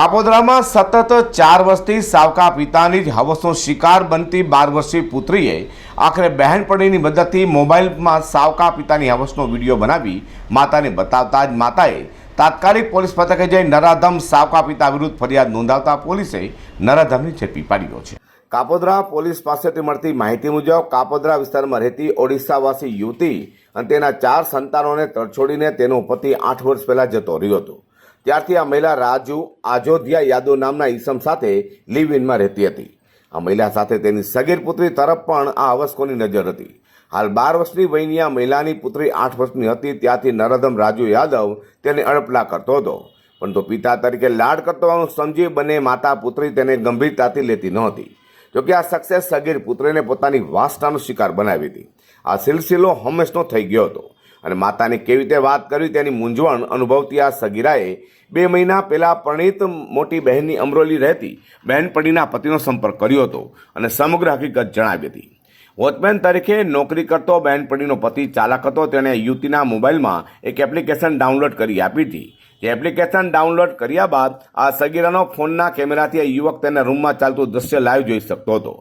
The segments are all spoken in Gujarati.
કાપોદ્રામાં સતત ચાર વર્ષથી સાવકા પિતાની જ હવસનો શિકાર બનતી બાર વર્ષીય પુત્રીએ આખરે બહેનપણીની મદદથી મોબાઈલમાં સાવકા પિતાની હવસનો વીડિયો બનાવી માતાને બતાવતા જ માતાએ તાત્કાલિક પોલીસ મથકે જઈ નરાધમ સાવકા પિતા વિરુદ્ધ ફરિયાદ નોંધાવતા પોલીસે નરાધમને ઝડપી પાડ્યો છે. કાપોદ્રા પોલીસ પાસેથી મળતી માહિતી મુજબ કાપોદ્રા વિસ્તારમાં રહેતી ઓડિશાવાસી યુવતી અને તેના ચાર સંતાનોને તરછોડીને તેનો પતિ આઠ વર્ષ પહેલાં જતો રહ્યો હતો. ત્યારથી આ મહિલા રાજુ આજોધિયા યાદવ નામના ઈસમ સાથે લિવ ઇનમાં રહેતી હતી. આ મહિલા સાથે તેની સગીર પુત્રી તરફ પણ આ અવસ્કોની નજર હતી. હાલ બાર વર્ષની વયની આ મહિલાની પુત્રી આઠ વર્ષની હતી ત્યાંથી નરદમ રાજુ યાદવ તેને અડપલા કરતો હતો. પરંતુ પિતા તરીકે લાડ કરતો સમજી બંને માતા પુત્રી તેને ગંભીરતાથી લેતી નહોતી જોકે આ સક્સેસ સગીર પુત્રીને પોતાની વાસનાનો શિકાર બનાવી હતી. આ સિલસિલો હંમેશનો થઈ ગયો હતો. અને માતાને કેવી રીતે વાત કરવી તેની મૂંઝવણ અનુભવતી આ સગીરાએ બે મહિના પહેલાં પરણિત મોટી બહેનની અમરોલી રહેતી બહેનપણીના પતિનો સંપર્ક કર્યો હતો અને સમગ્ર હકીકત જણાવી હતી. વોચમેન તરીકે નોકરી કરતો બહેનપણીનો પતિ ચાલક હતો, તેણે યુવતીના મોબાઈલમાં એક એપ્લિકેશન ડાઉનલોડ કરી આપી હતી. જે એપ્લિકેશન ડાઉનલોડ કર્યા બાદ આ સગીરાનો ફોનના કેમેરાથી આ યુવક તેના રૂમમાં ચાલતું દ્રશ્ય લાઈવ જોઈ શકતો હતો.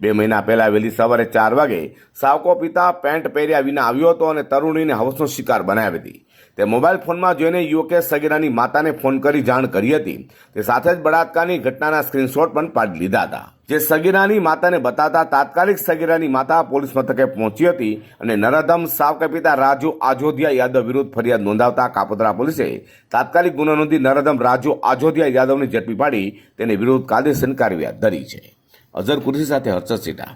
બે મહિના પહેલા વહેલી સવારે ચાર વાગે સાવકો પિતા પેન્ટ પહેર્યા વિના આવ્યો હતો અને તરુણીને હવસનો શિકાર બનાવી હતી. તે મોબાઈલ ફોનમાં જોઈને યુવકે સગીરાની માતાને ફોન કરી જાણ કરી હતી. તે સાથે જ બળાત્કારની ઘટનાના સ્ક્રીનશોટ પણ પાડી લીધા હતા. જે સગીરાની માતાને બતાતા તાત્કાલિક સગીરાની માતા પોલીસ મથકે પહોંચી હતી અને નરધમ સાવકા પિતા રાજુ આજોધિયા યાદવ વિરુદ્ધ ફરિયાદ નોંધાવતા કાપોદ્રા પોલીસે તાત્કાલિક ગુનો નોંધી નરધમ રાજુ આજોધિયા યાદવને ઝડપી પાડી તેની વિરુદ્ધ કાયદેસર કાર્યવાહી ધરી છે. અઝર કુરેશી સાથે હર્ષદ સિટા